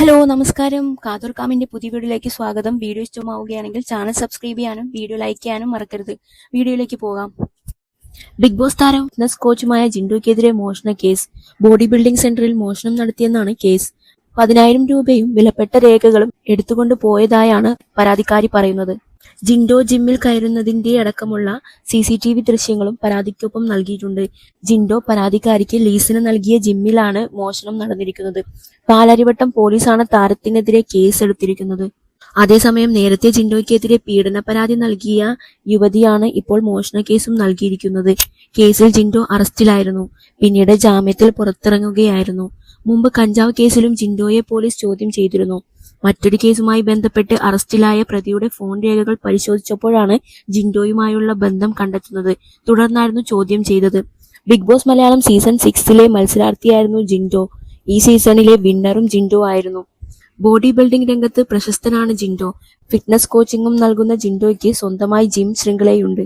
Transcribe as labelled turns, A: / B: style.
A: Hello നമസ്കാരം. കാതൂർ കാമിന്റെ പുതിയ വീഡിയോയിലേക്ക് സ്വാഗതം. വീഡിയോ ഇഷ്ടമാവുകയാണെങ്കിൽ ചാനൽ സബ്സ്ക്രൈബ് ചെയ്യാനും വീഡിയോ ലൈക്ക് ചെയ്യാനും മറക്കരുത്. വീഡിയോയിലേക്ക് പോകാം. ബിഗ് ബോസ് താരം ഫിറ്റ്നസ് കോച്ചുമായ ജിൻഡുക്കെതിരെ മോഷണ കേസ്. ബോഡി ബിൽഡിംഗ് സെന്ററിൽ മോഷണം നടത്തിയെന്നാണ് കേസ്. പതിനായിരം രൂപയും വിലപ്പെട്ട രേഖകളും എടുത്തുകൊണ്ട് പോയതായാണ് പരാതിക്കാരി പറയുന്നത്. ജിൻഡോ ജിമ്മിൽ കയറുന്നതിന്റെ അടക്കമുള്ള സി സി ടി വി ദൃശ്യങ്ങളും പരാതിക്കൊപ്പം നൽകിയിട്ടുണ്ട്. ജിൻഡോ പരാതിക്കാരിക്ക് ലീസിന് നൽകിയ ജിമ്മിലാണ് മോഷണം നടന്നിരിക്കുന്നത്. പാലാരിവട്ടം പോലീസാണ് താരത്തിനെതിരെ കേസ് എടുത്തിരിക്കുന്നത് അതേസമയം നേരത്തെ ജിൻഡോയ്ക്കെതിരെ പീഡന പരാതി നൽകിയ യുവതിയാണ് ഇപ്പോൾ മോഷണ കേസും നൽകിയിരിക്കുന്നത്. കേസിൽ ജിൻഡോ അറസ്റ്റിലായിരുന്നു. പിന്നീട് ജാമ്യത്തിൽ പുറത്തിറങ്ങുകയായിരുന്നു. മുമ്പ് കഞ്ചാവ് കേസിലും ജിൻഡോയെ പോലീസ് ചോദ്യം ചെയ്തിരുന്നു. മറ്റൊരു കേസുമായി ബന്ധപ്പെട്ട് അറസ്റ്റിലായ പ്രതിയുടെ ഫോൺ രേഖകൾ പരിശോധിച്ചപ്പോഴാണ് ജിൻഡോയുമായുള്ള ബന്ധം കണ്ടെത്തുന്നത് തുടർന്നായിരുന്നു ചോദ്യം ചെയ്തത്. ബിഗ് ബോസ് മലയാളം സീസൺ സിക്സിലെ മത്സരാർത്ഥിയായിരുന്നു ജിൻഡോ. ഈ സീസണിലെ വിന്നറും ജിൻഡോ ആയിരുന്നു. ബോഡി ബിൽഡിംഗ് രംഗത്ത് പ്രശസ്തനാണ് ജിൻഡോ. ഫിറ്റ്നസ് കോച്ചിങ്ങും നൽകുന്ന ജിൻഡോയ്ക്ക് സ്വന്തമായി ജിം ശൃംഖലയുണ്ട്.